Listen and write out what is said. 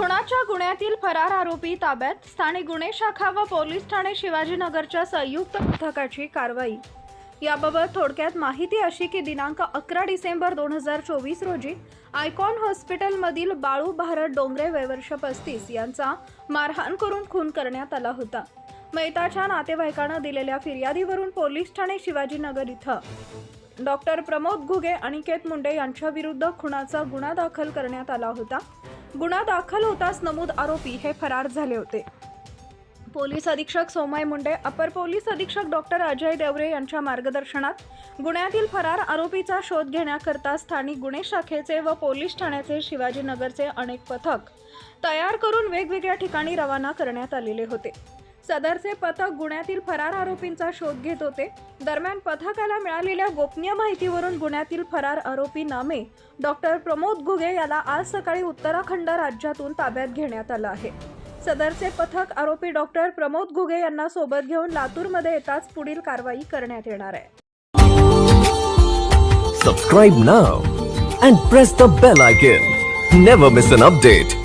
खुणाच्या गुन्ह्यातील फरार आरोपी ताब्यात स्थानिक गुन्हे शाखा व पोलीस ठाणे शिवाजीनगरच्या संयुक्त पथकाची कारवाई. याबाबत थोडक्यात माहिती अशी की दिनांक अकरा डिसेंबर दोन हजार चोवीस रोजी आयकॉन हॉस्पिटलमधील बाळू भारत डोंगरे वयवर्ष पस्तीस यांचा मारहाण करून खून करण्यात आला होता. मेहताच्या नातेवाईकांना दिलेल्या फिर्यादीवरून पोलीस ठाणे शिवाजीनगर इथं. डॉक्टर प्रमोद घुगे अनिकेत मुंडे यांच्याविरुद्ध खुनाचा गुन्हा दाखल करण्यात आला होता. गुन्हा दाखल होताच नमूद आरोपी हे फरार झाले होते. पोलीस अधीक्षक सोमय मुंडे अपर पोलीस अधीक्षक डॉक्टर अजय देवरे यांच्या मार्गदर्शनात गुन्ह्यातील फरार आरोपीचा शोध घेण्याकरता स्थानिक गुन्हे शाखेचे व पोलीस ठाण्याचे शिवाजीनगरचे अनेक पथक तयार करून वेगवेगळ्या ठिकाणी रवाना करण्यात आलेले होते. सदरचे पथक गुन्ह्यातील फरार आरोपींचा शोध घेत होते. दरम्यान पथकाला मिळालेल्या गोपनीय माहितीवरून गुन्ह्यातील फरार आरोपी नामे डॉक्टर प्रमोद घुगे याला आज सकाळी उत्तराखंड राज्यातून ताब्यात घेण्यात आलं आहे. सदरचे पथक आरोपी डॉक्टर प्रमोद घुगे यांना सोबत घेऊन लातूरमध्ये येताच पुढील कारवाई करण्यात येणार आहे. Subscribe now and press the bell icon never miss an update